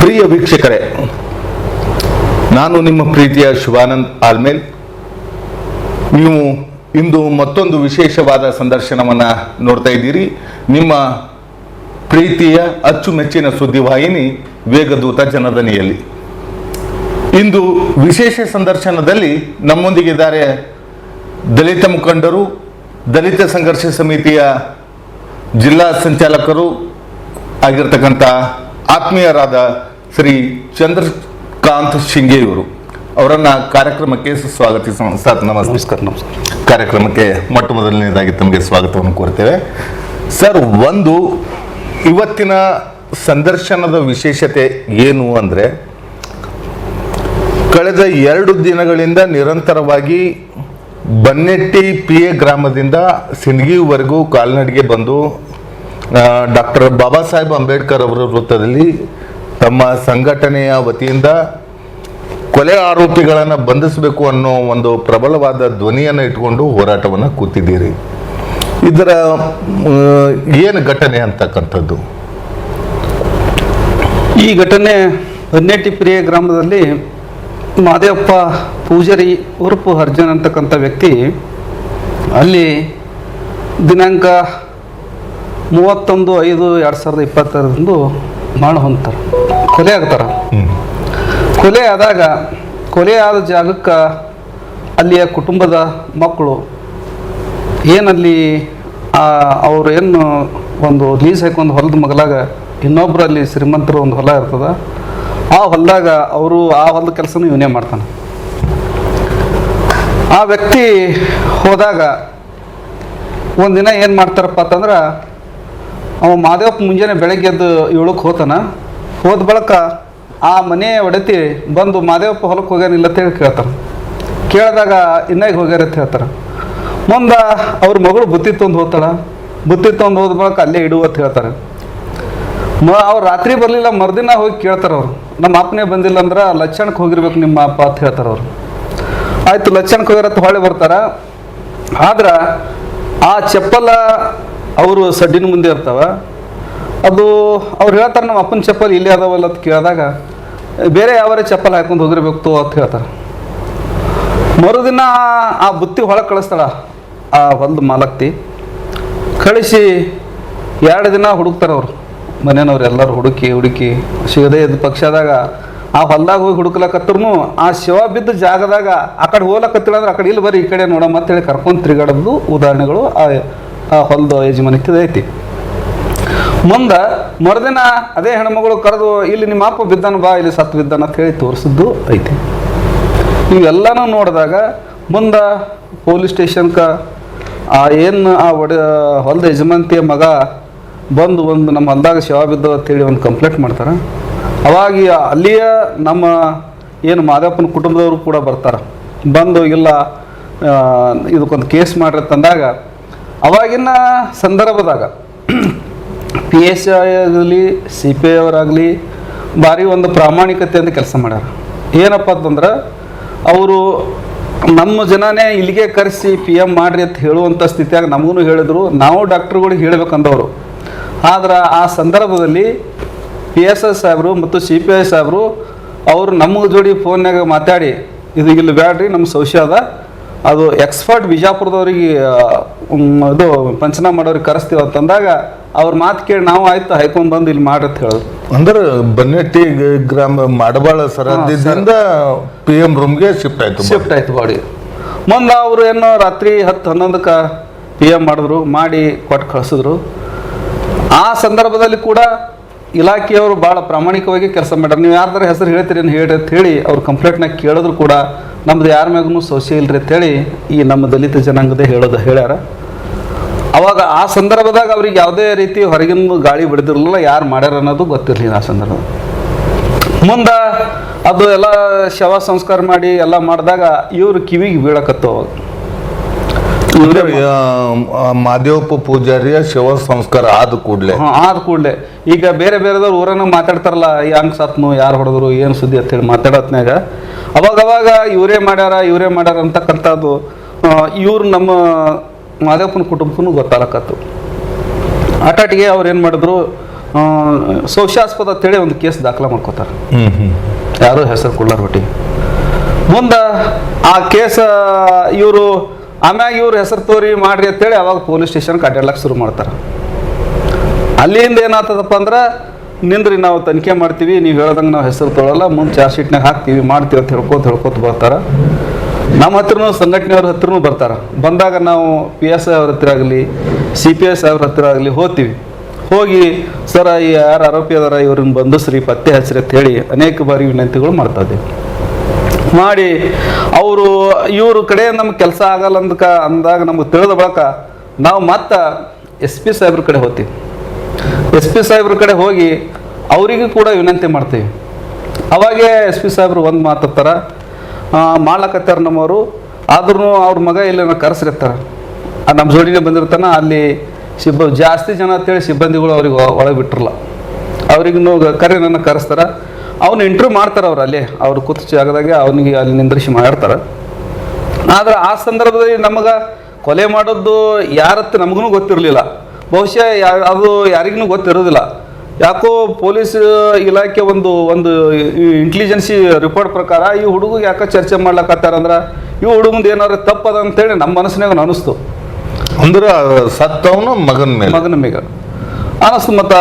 ಪ್ರಿಯ ವೀಕ್ಷಕರೇ, ನಾನು ನಿಮ್ಮ ಪ್ರೀತಿಯ ಶಿವಾನಂದ್ ಆಲ್ಮೇಲ್. ನೀವು ಇಂದು ಮತ್ತೊಂದು ವಿಶೇಷವಾದ ಸಂದರ್ಶನವನ್ನು ನೋಡ್ತಾ ಇದ್ದೀರಿ. ನಿಮ್ಮ ಪ್ರೀತಿಯ ಅಚ್ಚುಮೆಚ್ಚಿನ ಸುದ್ದಿವಾಹಿನಿ ವೇಗದೂತ ಜನದನಿಯಲ್ಲಿ. ಇಂದು ವಿಶೇಷ ಸಂದರ್ಶನದಲ್ಲಿ ನಮ್ಮೊಂದಿಗಿದ್ದಾರೆ ದಲಿತ ಮುಖಂಡರು, ದಲಿತ ಸಂಘರ್ಷ ಸಮಿತಿಯ ಜಿಲ್ಲಾ ಸಂಚಾಲಕರು ಆಗಿರ್ತಕ್ಕಂಥ ಆತ್ಮೀಯರಾದ ಶ್ರೀ ಚಂದ್ರಕಾಂತ್ ಶಿಂಗೆಯವರು ಅವರನ್ನು ಕಾರ್ಯಕ್ರಮಕ್ಕೆ ಸ್ವಾಗತಿಸೋಣ ಸರ್ ನಮಸ್ಕಾರ ನಮಸ್ಕಾರ. ಕಾರ್ಯಕ್ರಮಕ್ಕೆ ಮೊಟ್ಟ ಮೊದಲನೇದಾಗಿ ತಮಗೆ ಸ್ವಾಗತವನ್ನು ಕೋರ್ತೇವೆ ಸರ್ ಒಂದು ಇವತ್ತಿನ ಸಂದರ್ಶನದ ವಿಶೇಷತೆ ಏನು ಅಂದರೆ ಕಳೆದ ಎರಡು ದಿನಗಳಿಂದ ನಿರಂತರವಾಗಿ ಬನ್ನೆಟ್ಟಿ ಪಿ ಎ ಗ್ರಾಮದಿಂದ ಸಿಂದಗಿವರೆಗೂ ಕಾಲ್ನಡಿಗೆ ಬಂದು ಡಾಕ್ಟರ್ ಬಾಬಾ ಸಾಹೇಬ್ ಅಂಬೇಡ್ಕರ್ ಅವರ ವೃತ್ತದಲ್ಲಿ ತಮ್ಮ ಸಂಘಟನೆಯ ವತಿಯಿಂದ ಕೊಲೆ ಆರೋಪಿಗಳನ್ನು ಬಂಧಿಸಬೇಕು ಅನ್ನೋ ಒಂದು ಪ್ರಬಲವಾದ ಧ್ವನಿಯನ್ನು ಇಟ್ಕೊಂಡು ಹೋರಾಟವನ್ನು ಕೂತಿದ್ದೀರಿ. ಇದರ ಏನು ಘಟನೆ ಅಂತಕ್ಕಂಥದ್ದು? ಈ ಘಟನೆ ಹನ್ನೆಟ್ಟಿ ಪ್ರಿಯ ಗ್ರಾಮದಲ್ಲಿ ಮಾದೇವಪ್ಪ ಪೂಜಾರಿ ಉರುಪು ಅರ್ಜುನ್ ಅಂತಕ್ಕಂಥ ವ್ಯಕ್ತಿ ಅಲ್ಲಿ ದಿನಾಂಕ ಮೂವತ್ತೊಂದು ಐದು ಎರಡು ಸಾವಿರದ ಇಪ್ಪತ್ತರಂದು ಮಾಡು ಹೊಂತಾರೆ ಕೊಲೆ ಆಗ್ತಾರ. ಕೊಲೆ ಆದಾಗ ಕೊಲೆ ಆದ ಜಾಗಕ್ಕೆ ಅಲ್ಲಿಯ ಕುಟುಂಬದ ಮಕ್ಕಳು ಏನಲ್ಲಿ ಅವ್ರು ಏನು ಒಂದು ಲೀಸ್ ಹಾಕೊಂಡು ಹೊಲದ ಮಗಲಾಗ ಇನ್ನೊಬ್ರು ಅಲ್ಲಿ ಶ್ರೀಮಂತರ ಒಂದು ಹೊಲ ಇರ್ತದ ಆ ಹೊಲದಾಗ ಅವರು ಆ ಹೊಲದ ಕೆಲಸನೂ ಇವನೇ ಮಾಡ್ತಾನೆ. ಆ ವ್ಯಕ್ತಿ ಹೋದಾಗ ಒಂದಿನ ಏನು ಮಾಡ್ತಾರಪ್ಪ ಅಂತಂದ್ರೆ ಅವ ಮಾದೇವಪ್ಪ ಮುಂಜಾನೆ ಬೆಳಗ್ಗೆ ಎದ್ದು ಏಳಕ್ಕೆ ಹೋತಾನ. ಹೋದ ಬಳಿಕ ಆ ಮನೆ ಒಡತಿ ಬಂದು ಮಾದೇವಪ್ಪ ಹೊಲಕ್ಕೆ ಹೋಗ್ಯಾನಿಲ್ಲ ಅಂತೇಳಿ ಕೇಳ್ತಾನೆ. ಕೇಳಿದಾಗ ಇನ್ನಾಗಿ ಹೋಗ್ಯಾರ ಅಂತ ಹೇಳ್ತಾರೆ. ಮುಂದೆ ಅವ್ರ ಮಗಳು ಬುತ್ತಿ ತಂದು ಹೋಗ್ತಾಳ ಬುತ್ತಿ ತಂದು ಹೋದ ಬಳಿಕ ಅಲ್ಲೇ ಇಡು ಅಂತ ಹೇಳ್ತಾರೆ. ಮ ಅವ್ರು ರಾತ್ರಿ ಬರಲಿಲ್ಲ, ಮರುದಿನ ಹೋಗಿ ಕೇಳ್ತಾರೆ ಅವರು. ನಮ್ಮ ಅಪ್ಪನೇ ಬಂದಿಲ್ಲ ಅಂದ್ರೆ ಲಕ್ಷಣಕ್ಕೆ ಹೋಗಿರ್ಬೇಕು ನಿಮ್ಮ ಅಪ್ಪ ಅಂತ ಹೇಳ್ತಾರೆ ಅವರು. ಆಯ್ತು, ಲಕ್ಷಣಕ್ಕೆ ಹೋಗಿರತ್ತ ಹೊಳೆ ಬರ್ತಾರ. ಆದ್ರೆ ಆ ಚಪ್ಪಲ ಅವರು ಸಡ್ಡಿನ ಮುಂದೆ ಇರ್ತಾವ. ಅದು ಅವ್ರು ಹೇಳ್ತಾರೆ ನಮ್ಮ ಅಪ್ಪನ ಚಪ್ಪಲ್ ಇಲ್ಲೇ ಅದಾವಲ್ಲ ಅಂತ ಕೇಳಿದಾಗ, ಬೇರೆ ಯಾವರೇ ಚಪ್ಪಲ್ ಹಾಕೊಂಡು ಹೋಗಿರ್ಬೇಕು ಅಂತ ಹೇಳ್ತಾರೆ. ಮರುದಿನ ಆ ಬುತ್ತಿ ಹೊಳಗೆ ಕಳಿಸ್ತಾಳ ಆ ಹೊಲದ ಮಾಲಕ್ತಿ. ಕಳಿಸಿ ಎರಡು ದಿನ ಹುಡುಕ್ತಾರೆ ಅವರು. ಮನೆಯವ್ರು ಎಲ್ಲರೂ ಹುಡುಕಿ ಹುಡುಕಿ, ಸಿಗದೇ ಇದ್ದ ಪಕ್ಷದಾಗ ಆ ಹೊಲ್ದಾಗ ಹೋಗಿ ಹುಡುಕ್ಲಕತ್ತರೂ ಆ ಶಿವ ಬಿದ್ದ ಜಾಗದಾಗ ಆ ಕಡೆ ಹೋಗ್ಲಕತ್ತಿಲ್ಲ ಅಂದ್ರೆ ಆ ಕಡೆ, ಇಲ್ಲಿ ಬರ್ರಿ, ಈ ಕಡೆ ನೋಡಮ್ಮ, ಅಂತೇಳಿ ಕರ್ಕೊಂಡು ತಿರುಗಾಡೋದು ಉದಾಹರಣೆಗಳು ಆ ಆ ಹೊಲದ ಯಜಮಾನಿಕ್ಯದ ಐತಿ ಮುಂದೆ ಮರುದಿನ ಅದೇ ಹೆಣ್ಮಗಳು ಕರೆದು, ಇಲ್ಲಿ ನಿಮ್ಮ ಅಪ್ಪ ಬಿದ್ದಾನ, ಬಾ, ಇಲ್ಲಿ ಸತ್ತು ಬಿದ್ದಾನ ಅಂತ ಹೇಳಿ ತೋರಿಸಿದ್ದು ಐತಿ. ಇವೆಲ್ಲನೂ ನೋಡಿದಾಗ ಮುಂದೆ ಪೊಲೀಸ್ ಸ್ಟೇಷನ್ಕ ಆ ಏನು ಆ ಒಡ, ಹೊಲದ ಯಜಮಾನತಿಯ ಮಗ ಬಂದು ಒಂದು ನಮ್ಮ ಹೊಲದಾಗ ಶವ ಬಿದ್ದು ಅಂತೇಳಿ ಒಂದು ಕಂಪ್ಲೇಂಟ್ ಮಾಡ್ತಾರೆ. ಅವಾಗ ಅಲ್ಲಿಯ ನಮ್ಮ ಏನು ಮಾದಪ್ಪನ ಕುಟುಂಬದವರು ಕೂಡ ಬರ್ತಾರೆ. ಬಂದು, ಇಲ್ಲ ಇದಕ್ಕೊಂದು ಕೇಸ್ ಮಾಡಿರಿ ತಂದಾಗ ಅವಾಗಿನ ಸಂದರ್ಭದಾಗ ಪಿ ಎಸ್ ಆಗಲಿ ಸಿ ಪಿ ಐ ಅವರಾಗಲಿ ಭಾರಿ ಒಂದು ಪ್ರಾಮಾಣಿಕತೆಯಿಂದ ಕೆಲಸ ಮಾಡ್ಯಾರ. ಏನಪ್ಪ ಅಂತಂದ್ರೆ ಅವರು ನಮ್ಮ ಜನನೇ ಇಲ್ಲಿಗೆ ಕರೆಸಿ ಪಿ ಎಂ ಮಾಡ್ರಿ ಅಂತ ಹೇಳುವಂಥ ಸ್ಥಿತಿಯಾಗ ನಮಗೂ ಹೇಳಿದ್ರು. ನಾವು ಡಾಕ್ಟ್ರುಗಳಿಗೆ ಹೇಳಬೇಕಂದವರು. ಆದ್ರೆ ಆ ಸಂದರ್ಭದಲ್ಲಿ ಪಿ ಎಸ್ ಎಸ್ ಸಾಹೇಬರು ಮತ್ತು ಸಿ ಪಿ ಐ ಸಾಹೇಬರು ಅವರು ನಮ್ಮ ಜೋಡಿ ಫೋನ್ನಾಗ ಮಾತಾಡಿ, ಇದು ಇಲ್ಲಿ ಬ್ಯಾಡ್ರಿ ನಮ್ಮ ಸೌಶ್ಯದ ಅದ. ಅದು ಎಕ್ಸ್ಪರ್ಟ್ ಬಿಜಾಪುರದವ್ರಿಗೆ ಇದು ಪಂಚನ ಮಾಡೋರಿಗೆ ಕರೆಸ್ತೀವಿ ಅಂತಂದಾಗ ಅವ್ರ ಮಾತು ಕೇಳಿ ನಾವು ಆಯ್ತು ಹೈಕೊಂಡ್ ಬಂದು ಇಲ್ಲಿ ಮಾಡ್ರಿ ಅಂತ ಹೇಳಿದ್ರು ಅಂದ್ರೆ ಬನ್ನೆಟ್ಟಿ ಗ್ರಾಮ ಮಾಡಬಾಳ ಸರದಿಂದ ಪಿ ಎಂ ರೂಮ್ಗೆ ಶಿಫ್ಟ್ ಆಯ್ತು ಶಿಫ್ಟ್ ಆಯ್ತು ಬಾಡಿ. ಮುಂದೆ ಅವರು ಏನೋ ರಾತ್ರಿ ಹತ್ತು ಹನ್ನೊಂದಕ್ಕೆ ಪಿ ಎಂ ಮಾಡಿದ್ರು ಮಾಡಿ ಕೊಟ್ಟು ಕಳಿಸಿದ್ರು. ಆ ಸಂದರ್ಭದಲ್ಲಿ ಕೂಡ ಇಲಾಖೆಯವರು ಭಾಳ ಪ್ರಾಮಾಣಿಕವಾಗಿ ಕೆಲಸ ಮಾಡ್ಯಾರ. ನೀವು ಯಾರ್ದಾರ ಹೆಸರು ಹೇಳ್ತೀರಿ ಅಂತ ಹೇಳಿ ಅಂತ ಹೇಳಿ ಅವ್ರು ಕಂಪ್ಲೇಂಟ್ನಾಗ ಕೇಳಿದ್ರು ಕೂಡ ನಮ್ದು ಯಾರ ಮ್ಯಾಗೂ ಸೋಸೆ ಇಲ್ರಿ ಅಂತೇಳಿ ಈ ನಮ್ಮ ದಲಿತ ಜನಾಂಗದ ಹೇಳೋದು ಹೇಳ್ಯಾರ. ಅವಾಗ ಆ ಸಂದರ್ಭದಾಗ ಅವ್ರಿಗೆ ಯಾವುದೇ ರೀತಿ ಹೊರಗಿನ ಗಾಳಿ ಬಿಡ್ದಿರಲಿಲ್ಲ ಯಾರು ಮಾಡ್ಯಾರ ಅನ್ನೋದು ಗೊತ್ತಿರಲಿಲ್ಲ ಆ ಸಂದರ್ಭ ಮುಂದೆ ಅದು ಎಲ್ಲ ಶವ ಸಂಸ್ಕಾರ ಮಾಡಿ ಎಲ್ಲ ಮಾಡಿದಾಗ ಇವರು ಕಿವಿಗೆ ಬೀಳಕತ್ತು ಅವಾಗ. ಮಾದೇವಪ್ಪ ಪೂಜಾರಿಯ ಶವ ಸಂಸ್ಕಾರ ಆದ ಕೂಡಲೇ. ಆದ ಕೂಡಲೇ. ಈಗ ಬೇರೆ ಬೇರೆದವ್ರು ಊರನ್ನ ಮಾತಾಡ್ತಾರಲ್ಲ ಹಂಗೆ ಸತ್ನು ಯಾರು ಹೊಡೆದ್ರು ಏನು ಸುದ್ದಿ? ಅಂತೇಳಿ ಮಾತಾಡೋತ್ನಾಗ ಅವಾಗ ಅವಾಗ ಇವರೇ ಮಾಡ್ಯಾರ ಇವರೇ ಮಾಡ್ಯಾರ ಅಂತಕ್ಕಂಥದ್ದು ಇವ್ರು ನಮ್ಮ ಮಾದೇವಪ್ಪನ ಕುಟುಂಬಕ್ಕೂ ಗೊತ್ತಾಗಕತ್ತು. ಆಟಾಟಿಗೆ ಅವ್ರು ಏನು ಮಾಡಿದ್ರು ಆ, ಅಂತ ಅಂತೇಳಿ ಒಂದು ಕೇಸ್ ದಾಖಲೆ ಮಾಡ್ಕೋತಾರೆ. ಯಾರು ಹೆಸರು ಕೊಡ್ಲಾರ ಹೊಟ್ಟಿ. ಮುಂದೆ ಆ ಕೇಸ ಇವರು ಆಮ್ಯಾಗ ಇವ್ರ ಹೆಸರು ತೋರಿ ಮಾಡ್ರಿ ಅಂತೇಳಿ ಅವಾಗ ಪೊಲೀಸ್ ಸ್ಟೇಷನ್ಗೆ ಅಡ್ಡಾಡ್ಲಕ್ಕೆ ಶುರು ಮಾಡ್ತಾರೆ. ಅಲ್ಲಿಂದ ಏನಾಗ್ತದಪ್ಪ ಅಂದ್ರೆ, ನಿಂದ್ರಿ ನಾವು ತನಿಖೆ ಮಾಡ್ತೀವಿ, ನೀವು ಹೇಳ್ದಂಗೆ ನಾವು ಹೆಸರು ತೊಗೊಳಲ್ಲ ಮುಂದೆ ಚಾರ್ಜ್ ಶೀಟ್ನಾಗ ಹಾಕ್ತೀವಿ, ಮಾಡ್ತೀವಿ ಅಂತ ಹೇಳ್ಕೊತ ಹೇಳ್ಕೊತ ಬರ್ತಾರೆ. ನಮ್ಮ ಹತ್ರನೂ, ಸಂಘಟನೆಯವ್ರ ಹತ್ರನೂ ಬರ್ತಾರೆ. ಬಂದಾಗ ನಾವು ಪಿ ಎಸ್ ಐ ಅವ್ರ ಹತ್ರ ಆಗಲಿ ಸಿ ಪಿ ಎಸ್ ಅವ್ರ ಹತ್ರ ಆಗಲಿ ಹೋಗ್ತೀವಿ. ಹೋಗಿ, ಸರ ಯಾರು ಆರೋಪಿ ಅದಾರ, ಇವ್ರನ್ನ ಬಂಧಿಸ್ರಿ, ಪತ್ತೆ ಹಚ್ಚಿರಿ ಅಂತ ಹೇಳಿ ಅನೇಕ ಬಾರಿ ವಿನಂತಿಗಳು ಮಾಡ್ತಾ ಇದ್ದೀವಿ ಮಾಡಿ, ಅವರು, ಇವ್ರ ಕಡೆ ನಮ್ಗೆ ಕೆಲಸ ಆಗಲ್ಲ ಅಂದ್ಕ ಅಂದಾಗ ನಮ್ಗೆ ತಿಳಿದ ಬಳಕ ನಾವು ಮತ್ತೆ ಎಸ್ ಪಿ ಸಾಹೇಬ್ರ ಕಡೆ ಹೋಗ್ತೀವಿ. ಎಸ್ ಪಿ ಸಾಹೇಬ್ರ ಕಡೆ ಹೋಗಿ ಅವರಿಗೂ ಕೂಡ ವಿನಂತಿ ಮಾಡ್ತೀವಿ. ಅವಾಗೇ ಎಸ್ ಪಿ ಸಾಹೇಬ್ರು ಒಂದು ಮಾತಾಡ್ತಾರ ಮಾಡ್ಲಕತ್ತಾರ ನಮ್ಮವರು ಆದ್ರೂ ಅವ್ರ ಮಗ ಇಲ್ಲಿ ಕರೆಸಿರ್ತಾರೆ ನಮ್ಮ ಜೋಡಿನೇ ಬಂದಿರ್ತಾನ, ಅಲ್ಲಿ ಸಿಬ್ಬ ಜಾಸ್ತಿ ಜನ ಅಂತೇಳಿ ಸಿಬ್ಬಂದಿಗಳು ಅವ್ರಿಗೆ ಒಳಗೆ ಬಿಟ್ಟಿರಲ್ಲ ಅವ್ರಿಗೂ ಕರೆ ನನ್ನ ಕರೆಸ್ತಾರ. ಅವ್ನು ಇಂಟರ್ವ್ಯೂ ಮಾಡ್ತಾರೆ ಅವ್ರು ಅಲ್ಲಿ, ಅವ್ರು ಕೂತು ಜಾಗದಾಗೆ ಅವನಿಗೆ ಅಲ್ಲಿ ನಿಂದ್ರಿಸಿ ಮಾಡ್ತಾರೆ ಆದ್ರೆ ಆ ಸಂದರ್ಭದಲ್ಲಿ ನಮಗೆ ಕೊಲೆ ಮಾಡೋದು ಯಾರತ್ತ ನಮಗೂ ಗೊತ್ತಿರಲಿಲ್ಲ. ಬಹುಶಃ ಅದು ಯಾರಿಗೂ ಗೊತ್ತಿರೋದಿಲ್ಲ. ಯಾಕೋ ಪೊಲೀಸ್ ಇಲಾಖೆ ಒಂದು ಒಂದು ಇಂಟೆಲಿಜೆನ್ಸಿ ರಿಪೋರ್ಟ್ ಪ್ರಕಾರ ಈ ಹುಡುಗ ಯಾಕೆ ಚರ್ಚೆ ಮಾಡ್ಲಕತ್ತಾರಂದ್ರೆ ಈ ಹುಡುಗಂದು ಏನಾದ್ರು ತಪ್ಪದ ಅಂತೇಳಿ ನಮ್ಮ ಮನಸ್ಸಿನಾಗ ಅನಿಸ್ತು. ಅಂದ್ರೆ ಸತ್ತವನು ಮಗನ ಮೇಲೆ. ಮಗನ ಮೇಗ ಅನಿಸ್ತು ಮತ್ತು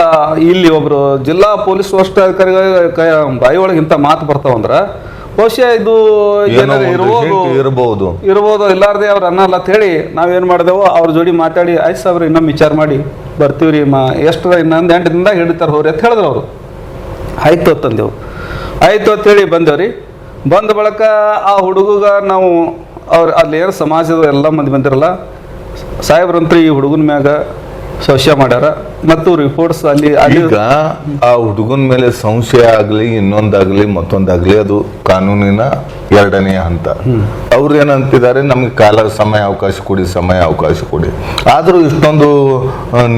ಇಲ್ಲಿ ಒಬ್ರು ಜಿಲ್ಲಾ ಪೊಲೀಸ್ ವರಿಷ್ಠಾಧಿಕಾರಿಗಳ ಬಾಯಿ ಒಳಗೆ ಇಂಥ ಮಾತು ಬರ್ತಾವಂದ್ರ ಬಹುಶಃ ಇದು ಇರಬಹುದು ಇರಬಹುದು ಇರ್ಬೋದು ಇರ್ಬೋದು. ಇರ್ಬೋದು ಇಲ್ಲಾರ್ದೆ ಅವ್ರು ಅನ್ನಲ್ಲ ಅಂತ ಹೇಳಿ ನಾವೇನು ಮಾಡಿದೆವು ಅವ್ರ ಜೋಡಿ ಮಾತಾಡಿ ಆಯ್ತು ಸಾವಿರ ಇನ್ನೊಮ್ಮೆ ವಿಚಾರ ಮಾಡಿ ಬರ್ತೀವಿ ರೀ ಮಾ ಎಷ್ಟು ಇನ್ನೊಂದು ಎಂಟು ದಿನದಾಗ ಹಿಡಿತಾರೆ ಹೋರಿ ಅಂತ ಹೇಳಿದ್ರು ಅವರು. ಆಯ್ತು ಅಂತಂದೆವು ಆಯ್ತು ಅಂತೇಳಿ ಬಂದೇವ್ರಿ. ಬಂದ ಬಳಿಕ ಆ ಹುಡುಗಗ ನಾವು ಅವ್ರು ಅಲ್ಲಿ ಏನು ಸಮಾಜದ ಎಲ್ಲ ಮಂದಿ ಬಂದಿರಲ್ಲ ಸಾಹೇಬ್ರಂತ್ರಿ ಈ ಹುಡುಗನ ಮ್ಯಾಗ ಶೌಚ ಮಾಡ್ಯಾರ ಮತ್ತು ರಿಪೋರ್ಟ್ಸ್ ಅಲ್ಲಿ ಅಲ್ಲಿ ಈಗ ಆ ಹುಡುಗನ ಮೇಲೆ ಸಂಶಯ ಆಗಲಿ ಇನ್ನೊಂದಾಗ್ಲಿ ಮತ್ತೊಂದಾಗ್ಲಿ ಅದು ಕಾನೂನಿನ ಎರಡನೇ ಹಂತ. ಅವ್ರು ಏನಂತಿದ್ದಾರೆ? ನಮ್ಗೆ ಕಾಲ ಸಮಯ ಅವಕಾಶ ಕೊಡಿ ಸಮಯ ಅವಕಾಶ ಕೊಡಿ. ಆದ್ರೂ ಇಷ್ಟೊಂದು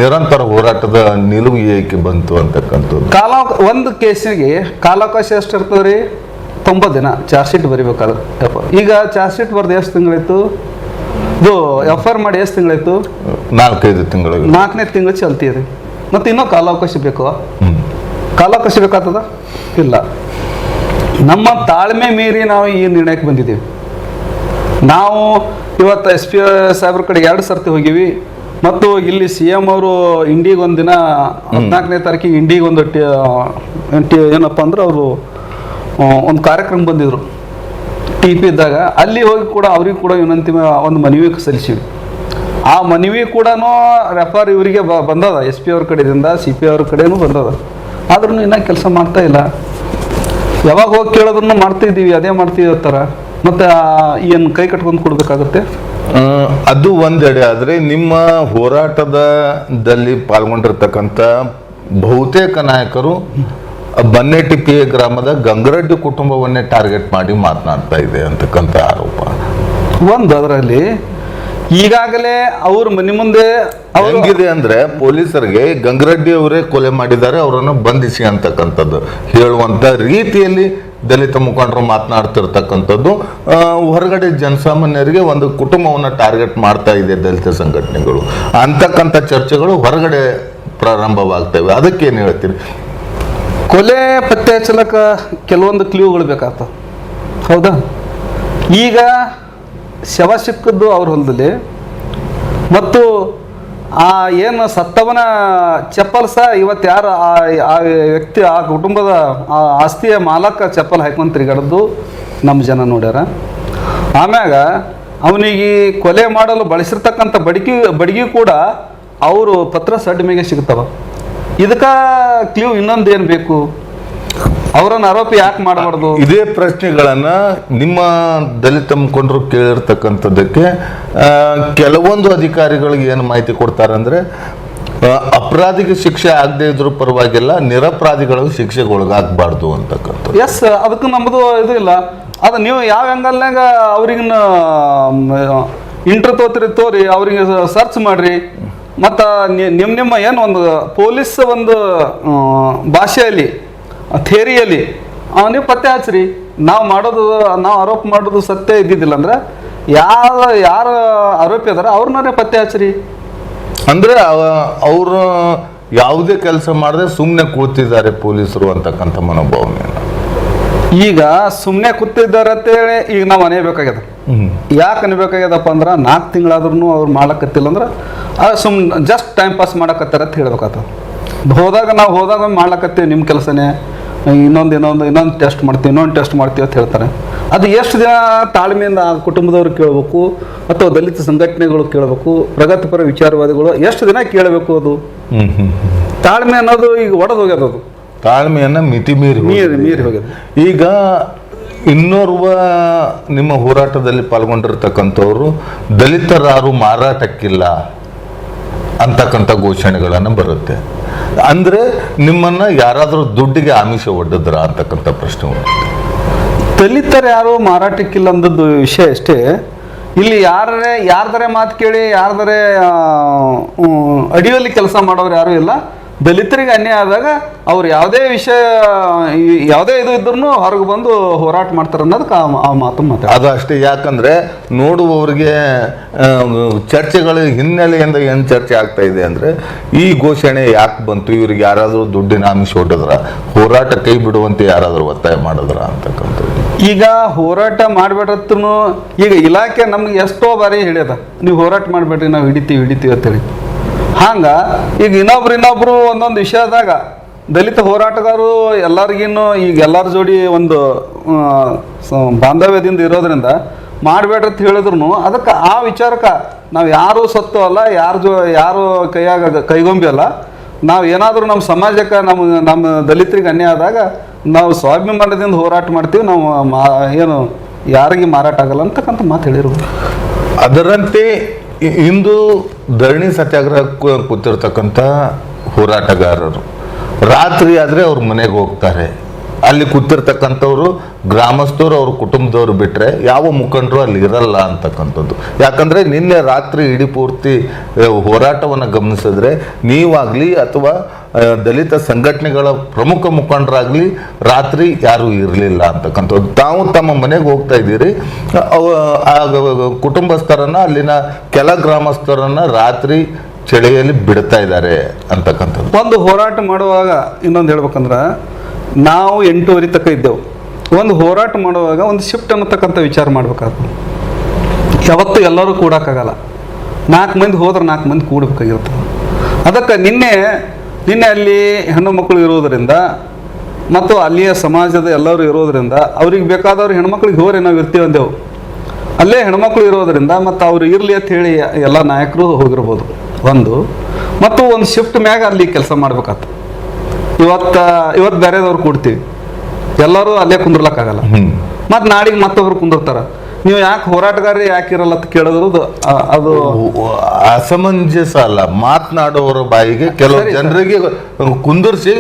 ನಿರಂತರ ಹೋರಾಟದ ನಿಲುವು ಏಕೆ ಬಂತು ಅಂತಕ್ಕಂಥದ್ದು? ಕಾಲ ಒಂದು ಕೇಸಿಗೆ ಕಾಲಾವಕಾಶ ಎಷ್ಟು ಇರ್ತದೆ ರೀ ತೊಂಬತ್ತು ದಿನ. ಚಾರ್ಜ್ ಶೀಟ್ ಬರಿಬೇಕಾದ್ರೆ. ಈಗ ಚಾರ್ಜ್ ಶೀಟ್ ಬರ್ದು ಎಷ್ಟು ತಿಂಗಳಾಯ್ತು ಇದು ಎಫ್ ಆರ್ ಮಾಡಿ ಎಷ್ಟು ತಿಂಗಳಾಯ್ತು ನಾಲ್ಕೈದು ತಿಂಗಳು ನಾಲ್ಕನೇ ತಿಂಗಳು ಚಲ್ತಿದೆ ಮತ್ತು ಇನ್ನೂ ಕಾಲಾವಕಾಶ ಬೇಕು ಕಾಲಾವಕಾಶ ಬೇಕಾಗ್ತದ ಇಲ್ಲ. ನಮ್ಮ ತಾಳ್ಮೆ ಮೀರಿ ನಾವು ಈ ನಿರ್ಣಯಕ್ಕೆ ಬಂದಿದ್ದೀವಿ. ನಾವು ಇವತ್ತು ಎಸ್ ಪಿ ಸಾಹೇಬ್ರ ಕಡೆ ಎರಡು ಸರ್ತಿ ಹೋಗಿವಿ. ಮತ್ತು ಇಲ್ಲಿ ಸಿ ಎಂ ಅವರು ಇಂಡಿಗೆ ಒಂದು ದಿನ ಹದಿನಾಲ್ಕನೇ ತಾರೀಕಿಗೆ ಇಂಡಿಗೆ ಒಂದು ಟಿ ಟಿ- ಏನಪ್ಪ ಅಂದ್ರೆ ಅವರು ಒಂದು ಕಾರ್ಯಕ್ರಮ ಬಂದಿದ್ರು. ಟಿ ಪಿ ಇದ್ದಾಗ ಅಲ್ಲಿ ಹೋಗಿ ಕೂಡ ಅವ್ರಿಗೆ ಕೂಡ ವಿನಂತಿ ಒಂದು ಮನವಿ ಸಲ್ಲಿಸಿವಿ. ಆ ಮನವಿ ಕೂಡ ರೆಫರ್ ಇವರಿಗೆ ಬಂದದ. ಎಸ್ ಪಿ ಅವ್ರ ಕಡೆಯಿಂದ ಸಿ ಪಿ ಅವ್ರ ಕಡೆನೂ ಬಂದದ. ಆದ್ರೂ ಇನ್ನೂ ಕೆಲಸ ಮಾಡ್ತಾ ಇಲ್ಲ. ಯಾವಾಗ ಹೋಗಿ ಕೇಳೋದನ್ನು ಮಾಡ್ತಿದ್ದೀವಿ ಅದೇ ಮಾಡ್ತೀವಿ ಥರ ಮತ್ತೆ ಏನು ಕೈ ಕಟ್ಕೊಂಡು ಕೊಡ್ಬೇಕಾಗುತ್ತೆ? ಅದು ಒಂದೆಡೆ ಆದ್ರೆ ನಿಮ್ಮ ಹೋರಾಟದಲ್ಲಿ ಪಾಲ್ಗೊಂಡಿರ್ತಕ್ಕಂಥ ಬಹುತೇಕ ನಾಯಕರು ಬನ್ನೆಟಿಪಿ ಗ್ರಾಮದ ಗಂಗರೆಡ್ಡಿ ಕುಟುಂಬವನ್ನೇ ಟಾರ್ಗೆಟ್ ಮಾಡಿ ಮಾತನಾಡ್ತಾ ಇದೆ ಅಂತಕ್ಕಂಥ ಆರೋಪ. ಒಂದು ಅದರಲ್ಲಿ ಈಗಾಗಲೇ ಅವ್ರ ಮನೆ ಮುಂದೆ ಅವರು ಹೆಂಗಿದೆ ಅಂದ್ರೆ ಪೊಲೀಸರಿಗೆ ಗಂಗರೆಡ್ಡಿ ಅವರೇ ಕೊಲೆ ಮಾಡಿದ್ದಾರೆ ಅವರನ್ನು ಬಂಧಿಸಿ ಅಂತಕ್ಕಂಥದ್ದು. ಹೇಳುವಂತ ರೀತಿಯಲ್ಲಿ ದಲಿತ ಮುಖಂಡರು ಮಾತನಾಡ್ತಿರ್ತಕ್ಕಂಥದ್ದು. ಆ, ಹೊರಗಡೆ ಜನಸಾಮಾನ್ಯರಿಗೆ ಒಂದು ಕುಟುಂಬವನ್ನು ಟಾರ್ಗೆಟ್ ಮಾಡ್ತಾ ಇದೆ ದಲಿತ ಸಂಘಟನೆಗಳು. ಅಂತಕ್ಕಂಥ ಚರ್ಚೆಗಳು ಹೊರಗಡೆ ಪ್ರಾರಂಭವಾಗ್ತವೆ. ಅದಕ್ಕೇನು ಹೇಳ್ತೀರಿ? ಕೊಲೆ ಪತ್ತೆ ಹಚ್ಚಲಕ್ಕ ಕೆಲವೊಂದು ಕ್ಲೂಗಳು ಬೇಕಾಗ್ತವೆ. ಹೌದಾ? ಈಗ ಶವ ಸಿಕ್ಕದ್ದು ಅವ್ರ ಹೊಲದಲ್ಲಿ. ಮತ್ತು ಆ ಏನು ಸತ್ತವನ ಚಪ್ಪಲ್ ಸಹ ಇವತ್ತು ಯಾರು ಆ ವ್ಯಕ್ತಿ, ಆ ಕುಟುಂಬದ ಆ ಆಸ್ತಿಯ ಮಾಲಕ ಚಪ್ಪಲ್ ಹಾಕೊಂಡು ತಿರುಗಾಡೋದು ನಮ್ಮ ಜನ ನೋಡ್ಯಾರ. ಆಮ್ಯಾಗ ಅವನಿಗೆ ಕೊಲೆ ಮಾಡಲು ಬಳಸಿರ್ತಕ್ಕಂಥ ಬಡಗಿ ಬಡಗಿ ಕೂಡ ಅವರು ಪತ್ರ ಸಡ್ಮೆಗೆ ಸಿಗ್ತಾವ. ಸಿಗ್ತವ ಇದಕ್ಕೆ ಕ್ಲೂ ಇನ್ನೊಂದು ಏನು ಬೇಕು? ಅವರನ್ನು ಆರೋಪಿ ಯಾಕೆ ಮಾಡಬಾರ್ದು? ಇದೇ ಪ್ರಶ್ನೆಗಳನ್ನ ನಿಮ್ಮ ದಲಿತ ಮುಖಂಡರು ಕೇಳಿರ್ತಕ್ಕಂಥದ್ದಕ್ಕೆ ಕೆಲವೊಂದು ಅಧಿಕಾರಿಗಳಿಗೆ ಏನು ಮಾಹಿತಿ ಕೊಡ್ತಾರೆ ಅಂದ್ರೆ ಅಪರಾಧಿಗೆ ಶಿಕ್ಷೆ ಆಗದೆ ಇದ್ರೂ ಪರವಾಗಿಲ್ಲ ನಿರಪರಾಧಿಗಳಿಗೆ ಶಿಕ್ಷೆಗೆ ಒಳಗಾಗಬಾರ್ದು ಅಂತಕ್ಕಂಥದ್ದು ಎಸ್ ಅದಕ್ಕೆ ನಮ್ಮದು ಇದು ಇಲ್ಲ. ಅದು ನೀವು ಯಾವ ಆ್ಯಂಗಲ್ನಾಗ ಅವ್ರಿಗಿನ್ನ ಇಂಟ್ರ್ ತೋತ್ರಿ ತೋರಿ ಅವ್ರಿಗೆ ಸರ್ಚ್ ಮಾಡ್ರಿ. ಮತ್ತು ನಿಮ್ಮ ನಿಮ್ಮ ಏನು ಒಂದು ಪೊಲೀಸ್ ಒಂದು ಭಾಷೆಯಲ್ಲಿ ಥೇರಿಯಲ್ಲಿ ನೀವು ಪತ್ತೆ ಹಚ್ಚಿರಿ ನಾವು ಮಾಡೋದು ನಾವು ಆರೋಪ ಮಾಡೋದು ಸತ್ಯ ಇದ್ದಿದ್ದಿಲ್ಲ ಅಂದ್ರೆ ಯಾರ ಯಾರು ಆರೋಪಿ ಅದಾರ ಅವ್ರನ್ನೇ ಪತ್ತೆ ಹಚ್ಚಿರಿ ಅಂದ್ರೆ ಅವರು ಯಾವುದೇ ಕೆಲಸ ಮಾಡದೆ ಸುಮ್ಮನೆ ಕೂತಿದ್ದಾರೆ ಪೊಲೀಸರು ಅಂತಕ್ಕಂಥ ಮನೋಭಾವನೆ ಈಗ ಸುಮ್ಮನೆ ಕೂತಿದ್ದಾರೆ ಅಂತೇಳಿ ಈಗ ನಾವು ಅನೇಬೇಕಾಗ್ಯದ ಯಾಕೆ ಅನ್ಬೇಕಾಗ್ಯದಪ್ಪ ಅಂದ್ರೆ ನಾಲ್ಕು ತಿಂಗಳಾದ್ರೂ ಅವ್ರು ಮಾಡಕತ್ತಿಲ್ಲ ಅಂದ್ರೆ ಸುಮ್ ಸುಮ್ಮನೆ ಜಸ್ಟ್ ಟೈಮ್ ಪಾಸ್ ಮಾಡಕತ್ತಾರ ಅಂತ ಹೇಳ್ಬೇಕಾಗ್ತದೆ. ಹೋದಾಗ ನಾವು ಹೋದಾಗ ಮಾಡ್ಲಕತ್ತೇವೆ ನಿಮ್ಮ ಕೆಲಸನೇ. ಇನ್ನೊಂದು ಇನ್ನೊಂದು ಇನ್ನೊಂದು ಟೆಸ್ಟ್ ಮಾಡ್ತೀವಿ ಇನ್ನೊಂದು ಟೆಸ್ಟ್ ಮಾಡ್ತೀವಿ ಅಂತ ಹೇಳ್ತಾರೆ. ಅದು ಎಷ್ಟು ದಿನ ತಾಳ್ಮೆಯಿಂದ ಆ ಕುಟುಂಬದವ್ರು ಕೇಳಬೇಕು ಅಥವಾ ದಲಿತ ಸಂಘಟನೆಗಳು ಕೇಳಬೇಕು ಪ್ರಗತಿಪರ ವಿಚಾರವಾದಿಗಳು ಎಷ್ಟು ದಿನ ಕೇಳಬೇಕು ಅದು. ತಾಳ್ಮೆ ಅನ್ನೋದು ಈಗ ಒಡೆದು ಹೋಗ್ಯದ ಅದು. ತಾಳ್ಮೆಯನ್ನ ಮಿತಿ ಮೀರಿ ಮೀರಿ. ಮೀರಿ ಹೋಗ್ಯದ. ಈಗ ಇನ್ನೋರ್ವ ನಿಮ್ಮ ಹೋರಾಟದಲ್ಲಿ ಪಾಲ್ಗೊಂಡಿರ್ತಕ್ಕಂಥವ್ರು ದಲಿತರಾರು ಮಾರಾಟಕ್ಕಿಲ್ಲ. ಅಂತಕ್ಕಂಥ ಘೋಷಣೆಗಳನ್ನು ಬರುತ್ತೆ. ಅಂದ್ರೆ ನಿಮ್ಮನ್ನ ಯಾರಾದರೂ ದುಡ್ಡಿಗೆ ಆಮಿಷ ಒಡ್ಡಿದ್ರ ಅಂತಕ್ಕಂಥ ಪ್ರಶ್ನೆ. ದಲಿತರು ಯಾರು ಮಾರಾಟಕ್ಕಿಲ್ಲ ಅಂದದ್ದು ವಿಷಯ ಅಷ್ಟೇ. ಇಲ್ಲಿ ಯಾರೇ ಯಾರ್ದಾರೆ ಮಾತು ಕೇಳಿ, ಯಾರ್ದರೆ ಅಡಿಯಲ್ಲಿ ಕೆಲಸ ಮಾಡೋರು ಯಾರೂ ಇಲ್ಲ. ದಲಿತರಿಗೆ ಅನ್ಯಾಯ ಆದಾಗ ಅವ್ರು ಯಾವುದೇ ವಿಷಯ ಯಾವುದೇ ಇದು ಇದ್ರೂ ಹೊರಗೆ ಬಂದು ಹೋರಾಟ ಮಾಡ್ತಾರೆ ಅನ್ನೋದಕ್ಕೆ ಆ ಮಾತು ಮಾತಾಡ ಅದು ಅಷ್ಟೇ ಯಾಕಂದ್ರೆ ನೋಡುವವರಿಗೆ ಚರ್ಚೆಗಳು ಹಿನ್ನೆಲೆಯಿಂದ ಏನು ಚರ್ಚೆ ಆಗ್ತಾ ಇದೆ ಅಂದ್ರೆ ಈ ಘೋಷಣೆ ಯಾಕೆ ಬಂತು ಇವ್ರಿಗೆ ಯಾರಾದರೂ ದುಡ್ಡಿನ ಅಂಶ ಹೊಡೆದ್ರ? ಹೋರಾಟ ಕೈ ಬಿಡುವಂತೆ ಯಾರಾದರೂ ಒತ್ತಾಯ ಮಾಡಿದ್ರ ಅಂತಕ್ಕಂಥದ್ದು. ಈಗ ಹೋರಾಟ ಮಾಡ್ಬೇಡತ್ರು ಈಗ ಇಲಾಖೆ ನಮ್ಗೆ ಎಷ್ಟೋ ಬಾರಿ ಹೇಳ್ಯದ ನೀವು ಹೋರಾಟ ಮಾಡಬೇಡ್ರಿ ನಾವು ಹಿಡಿತೀವಿ ಹಿಡಿತೀವಿ ಅಂತೇಳಿ ಹಂಗ, ಈಗ ಇನ್ನೊಬ್ರು ಇನ್ನೊಬ್ರು ಒಂದೊಂದು ವಿಷಯದಾಗ ದಲಿತ ಹೋರಾಟಗಾರರು ಎಲ್ಲರಿಗಿನ್ನು ಈಗ ಎಲ್ಲರ ಜೋಡಿ ಒಂದು ಬಾಂಧವ್ಯದಿಂದ ಇರೋದ್ರಿಂದ ಅಂತ ಹೇಳಿದ್ರು ಅದಕ್ಕೆ ಆ ವಿಚಾರಕ್ಕೆ ನಾವು ಯಾರು ಸತ್ತು ಅಲ್ಲ, ಯಾರು ಜೋ, ಯಾರು ಕೈಯಾಗ ಕೈಗೊಂಬಿ ಅಲ್ಲ. ನಾವು ಏನಾದರೂ ನಮ್ಮ ಸಮಾಜಕ್ಕೆ ನಮ್ಮ ನಮ್ಮ ದಲಿತರಿಗೆ ಅನ್ಯ ಆದಾಗ ನಾವು ಸ್ವಾಭಿಮಾನದಿಂದ ಹೋರಾಟ ಮಾಡ್ತೀವಿ, ನಾವು ಮಾ, ಏನು ಯಾರಿಗೆ ಮಾರಾಟ ಆಗಲ್ಲ ಅಂತಕ್ಕಂಥ ಮಾತು ಹೇಳಿರು ಅದರಂತೆ ಇಂದು ಧರಣಿ ಸತ್ಯಾಗ್ರಹ ಕೂತಿರ್ತಕ್ಕಂಥ ಹೋರಾಟಗಾರರು. ರಾತ್ರಿ ಆದರೆ ಅವ್ರ ಮನೆಗೆ ಹೋಗ್ತಾರೆ. ಅಲ್ಲಿ ಕೂತಿರ್ತಕ್ಕಂಥವ್ರು ಗ್ರಾಮಸ್ಥರು ಅವ್ರ ಕುಟುಂಬದವ್ರು ಬಿಟ್ಟರೆ ಯಾವ ಮುಖಂಡರು ಅಲ್ಲಿ ಇರಲ್ಲ ಅಂತಕ್ಕಂಥದ್ದು. ಯಾಕಂದರೆ ನಿನ್ನೆ ರಾತ್ರಿ ಇಡೀ ಪೂರ್ತಿ ಹೋರಾಟವನ್ನು ಗಮನಿಸಿದ್ರೆ ನೀವಾಗಲಿ ಅಥವಾ ದಲಿತ ಸಂಘಟನೆಗಳ ಪ್ರಮುಖ ಮುಖಂಡರಾಗಲಿ ರಾತ್ರಿ ಯಾರು ಇರಲಿಲ್ಲ ಅಂತಕ್ಕಂಥದ್ದು. ತಾವು ತಮ್ಮ ಮನೆಗೆ ಹೋಗ್ತಾ ಇದ್ದೀರಿ. ಕುಟುಂಬಸ್ಥರನ್ನ ಅಲ್ಲಿನ ಕೆಲ ಗ್ರಾಮಸ್ಥರನ್ನ ರಾತ್ರಿ ಚಳಿಯಲ್ಲಿ ಬಿಡ್ತಾ ಇದ್ದಾರೆ ಅಂತಕ್ಕಂಥದ್ದು. ಒಂದು ಹೋರಾಟ ಮಾಡುವಾಗ ಇನ್ನೊಂದು ಹೇಳ್ಬೇಕಂದ್ರೆ ನಾವು ಎಂಟೂವರೆ ತಕ್ಕ ಇದ್ದೆವು. ಒಂದು ಹೋರಾಟ ಮಾಡುವಾಗ ಒಂದು ಶಿಫ್ಟ್ ಅನ್ನತಕ್ಕಂಥ ವಿಚಾರ ಮಾಡ್ಬೇಕಾಗ್ತದೆ. ಯಾವತ್ತು ಎಲ್ಲರೂ ಕೂಡಕ್ಕಾಗಲ್ಲ. ನಾಲ್ಕು ಮಂದಿ ಹೋದ್ರೆ ನಾಲ್ಕು ಮಂದಿ ಕೂಡಬೇಕಾಗಿರ್ತದೆ. ಅದಕ್ಕೆ ನಿನ್ನೆ ನಿನ್ನೆ ಅಲ್ಲಿ ಹೆಣ್ಣು ಮಕ್ಕಳು ಇರೋದರಿಂದ ಮತ್ತು ಅಲ್ಲಿಯ ಸಮಾಜದ ಎಲ್ಲರೂ ಇರೋದರಿಂದ ಅವ್ರಿಗೆ ಬೇಕಾದವ್ರು ಹೆಣ್ಮಕ್ಳಿಗೆ ಹೋರೆ ನಾವು ಇರ್ತೀವಿ ಅಂದೆವು. ಅಲ್ಲೇ ಹೆಣ್ಮಕ್ಳು ಇರೋದರಿಂದ ಮತ್ತು ಅವ್ರು ಇರಲಿ ಅಂತ ಹೇಳಿ ಎಲ್ಲ ನಾಯಕರು ಹೋಗಿರ್ಬೋದು. ಒಂದು ಮತ್ತು ಒಂದು ಶಿಫ್ಟ್ ಮ್ಯಾಗ ಅಲ್ಲಿ ಕೆಲಸ ಮಾಡ್ಬೇಕಾತು. ಇವತ್ತ ಇವತ್ತು ಬೇರೆದವ್ರು ಕೂಡ್ತೀವಿ. ಎಲ್ಲರೂ ಅಲ್ಲೇ ಕುಂದ್ರಲಕ್ಕಾಗಲ್ಲ. ಮತ್ತು ನಾಡಿಗೆ ಮತ್ತೊಬ್ರು ಕುಂದಿರ್ತಾರ. ನೀವು ಯಾಕೆ ಹೋರಾಟಗಾರ ಯಾಕಿರಲ್ಲ ಅಂತ ಕೇಳಿದ್ರು ಅದು ಅಸಮಂಜಸ ಅಲ್ಲ. ಮಾತನಾಡೋರ ಬಾಯಿಗೆ ಕೆಲವು ಜನರಿಗೆ ಕುಂದರ್ಸಿ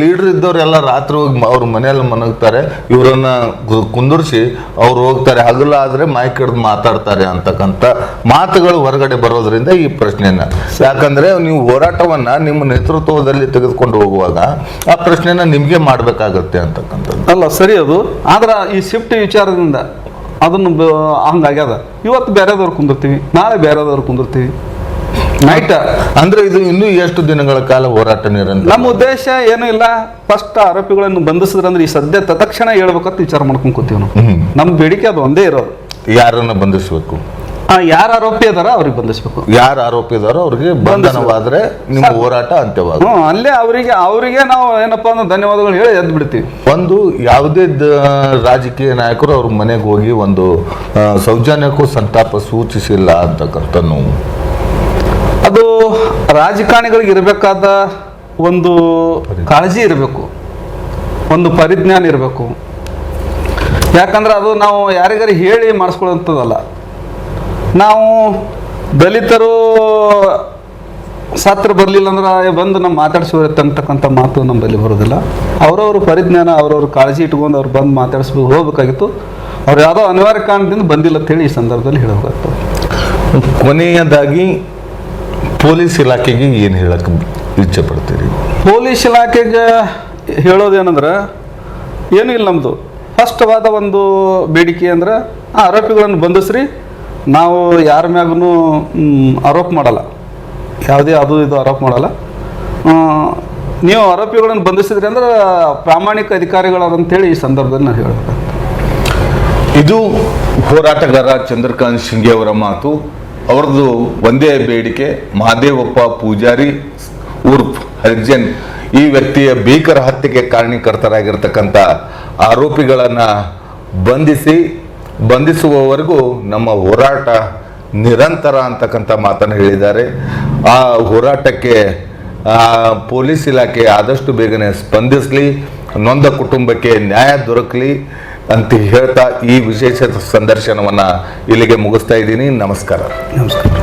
ಲೀಡರ್ ಇದ್ದವರೆಲ್ಲ ರಾತ್ರಿ ಹೋಗಿ ಅವ್ರ ಮನೆಯಲ್ಲಿ ಮನಗ್ತಾರೆ ಇವರನ್ನ ಕುಂದಿರ್ಸಿ ಕುಂದರ್ಸಿ ಅವ್ರು ಹೋಗ್ತಾರೆ. ಹಗಲಾದ್ರೆ ಮೈಕ್ ಹಿಡ್ದು ಮಾತಾಡ್ತಾರೆ ಅಂತಕ್ಕಂಥ ಮಾತುಗಳು ಹೊರಗಡೆ ಬರೋದ್ರಿಂದ ಈ ಪ್ರಶ್ನೆನ. ಯಾಕಂದ್ರೆ ನೀವು ಹೋರಾಟವನ್ನ ನಿಮ್ಮ ನೇತೃತ್ವದಲ್ಲಿ ತೆಗೆದುಕೊಂಡು ಹೋಗುವಾಗ ಆ ಪ್ರಶ್ನೆನ ನಿಮಗೆ ಮಾಡಬೇಕಾಗತ್ತೆ ಅಂತಕ್ಕಂಥದ್ದು. ಅಲ್ಲ ಸರಿ ಅದು. ಆದ್ರೆ ಈ ಶಿಫ್ಟ್ ವಿಚಾರದಿಂದ ಅದನ್ನು ಹಂಗಾಗ್ಯದ ಇವತ್ತು ಬೇರೆದವ್ರು ಕುಂದಿರ್ತೀವಿ ನಾಳೆ ಬೇರೆದವ್ರು ಕುಂದಿರ್ತೀವಿ. ನೈಟ್ ಅಂದ್ರೆ ಇದು ಇನ್ನೂ ಎಷ್ಟು ದಿನಗಳ ಕಾಲ ಹೋರಾಟ ನಮ್ಮ ಉದ್ದೇಶ ಏನು ಇಲ್ಲ. ಫಸ್ಟ್ ಆರೋಪಿಗಳನ್ನು ಬಂಧಿಸಿದ್ರಂದ್ರೆ ಈ ಸದ್ಯ ತತ್ಕ್ಷಣ ಹೇಳ್ಬೇಕಂತ ವಿಚಾರ ಮಾಡ್ಕೊಂಡ್ ಕೂತೀವಿ ನಾವು. ನಮ್ಮ ಬೇಡಿಕೆ ಅದು ಒಂದೇ ಇರೋದು. ಯಾರನ್ನ ಬಂಧಿಸಬೇಕು? ಯಾರು ಆರೋಪಿ ಅದಾರ ಅವ್ರಿಗೆ ಬಂಧಿಸ್ಬೇಕು. ಯಾರು ಆರೋಪಿ ಇದಾರೋ ಅವ್ರಿಗೆ ಬಂಧನವಾದ್ರೆ ನಿಮ್ಮ. ಹೋರಾಟ ಅಂತ್ಯವಾದ ಹ್ಞೂ ಅಲ್ಲೇ ಅವರಿಗೆ ಅವರಿಗೆ ನಾವು ಏನಪ್ಪ ಅಂದ್ರೆ ಧನ್ಯವಾದಗಳು ಹೇಳಿ ಎದ್ದು ಬಿಡ್ತೀವಿ. ಒಂದು ಯಾವುದೇ ದ- ರಾಜಕೀಯ ನಾಯಕರು ಅವ್ರ ಮನೆಗೆ ಹೋಗಿ ಒಂದು ಆ, ಸೌಜನ್ಯಕ್ಕೂ ಸಂತಾಪ ಸೂಚಿಸಿಲ್ಲ ಅಂತಕ್ಕಂಥ ನೋವು ಅದು ರಾಜಕಾರಣಿಗಳಿಗೆ ಇರಬೇಕಾದ ಒಂದು ಕಾಳಜಿ ಇರಬೇಕು. ಒಂದು ಪರಿಜ್ಞಾನ ಇರಬೇಕು. ಯಾಕಂದ್ರೆ ಅದು ನಾವು ಯಾರಿಗಾರು ಹೇಳಿ ಮಾಡಿಸ್ಕೊಳ್ಳೋಂಥದ್ದಲ್ಲ ನಾವು ದಲಿತರು ಸತ್ರ ಬರಲಿಲ್ಲ ಅಂದ್ರೆ ಬಂದು ನಮ್ಮ ಮಾತಾಡಿಸೋರು ಅಂತಕ್ಕಂಥ ಮಾತು ನಮ್ಮಲ್ಲಿ ಬರೋದಿಲ್ಲ. ಅವರವ್ರ ಪರಿಜ್ಞಾನ ಅವ್ರವ್ರ ಕಾಳಜಿ ಇಟ್ಕೊಂಡು ಅವ್ರು ಬಂದು ಮಾತಾಡಿಸ್ಬೇಕು ಹೋಗ್ಬೇಕಾಗಿತ್ತು. ಅವ್ರು ಯಾವುದೋ ಅನಿವಾರ್ಯ ಕಾರಣದಿಂದ ಬಂದಿಲ್ಲ ಅಂತೇಳಿ ಈ ಸಂದರ್ಭದಲ್ಲಿ ಹೇಳಬೇಕಾಗ್ತದೆ ಕೊನೆಯದಾಗಿ ಪೊಲೀಸ್ ಇಲಾಖೆಗೆ ಏನು ಹೇಳಕ್ಕೆ ಇಚ್ಛೆ ಪಡ್ತೀರಿ? ಪೊಲೀಸ್ ಇಲಾಖೆಗೆ ಹೇಳೋದೇನಂದ್ರೆ ಏನೂ ಇಲ್ಲ ನಮ್ಮದು ಸ್ಪಷ್ಟವಾದ ಒಂದು ಬೇಡಿಕೆ ಅಂದ್ರೆ ಆ ಆರೋಪಿಗಳನ್ನು ಬಂಧಿಸ್ರಿ ನಾವು ಯಾರ ಮ್ಯಾಗೂ ಆರೋಪ ಮಾಡಲ್ಲ. ಯಾವುದೇ ಅದು ಇದು ಆರೋಪ ಮಾಡಲ್ಲ. ನೀವು ಆರೋಪಿಗಳನ್ನು ಬಂಧಿಸಿದ್ರಿ ಅಂದ್ರೆ ಪ್ರಾಮಾಣಿಕ ಅಧಿಕಾರಿಗಳಂತೇಳಿ ಈ ಸಂದರ್ಭದಲ್ಲಿ ನಾನು ಹೇಳಬೇಕು ಇದು ಹೋರಾಟಗಾರ ಚಂದ್ರಕಾಂತ್ ಶಿಂಗೆ ಅವರ ಮಾತು. ಅವ್ರದ್ದು ಒಂದೇ ಬೇಡಿಕೆ, ಮಹಾದೇವಪ್ಪ ಪೂಜಾರಿ ಉರ್ಫ್ ಹರಿಜನ್. ಈ ವ್ಯಕ್ತಿಯ ಭೀಕರ ಹತ್ಯೆಗೆ ಕಾರಣೀಕರ್ತರಾಗಿರ್ತಕ್ಕಂಥ ಆರೋಪಿಗಳನ್ನು ಬಂಧಿಸಿ ಬಂಧಿಸುವವರೆಗೂ ನಮ್ಮ ಹೋರಾಟ ನಿರಂತರ ಅಂತಕ್ಕಂಥ ಮಾತನ್ನು ಹೇಳಿದ್ದಾರೆ. ಆ ಹೋರಾಟಕ್ಕೆ ಪೊಲೀಸ್ ಇಲಾಖೆ ಆದಷ್ಟು ಬೇಗನೆ ಸ್ಪಂದಿಸಲಿ, ನೊಂದ ಕುಟುಂಬಕ್ಕೆ ನ್ಯಾಯ ದೊರಕಲಿ ಅಂತ ಹೇಳ್ತಾ ಈ ವಿಶೇಷ ಸಂದರ್ಶನವನ್ನು ಇಲ್ಲಿಗೆ ಮುಗಿಸ್ತಾ ಇದ್ದೀನಿ. ನಮಸ್ಕಾರ. ನಮಸ್ಕಾರ.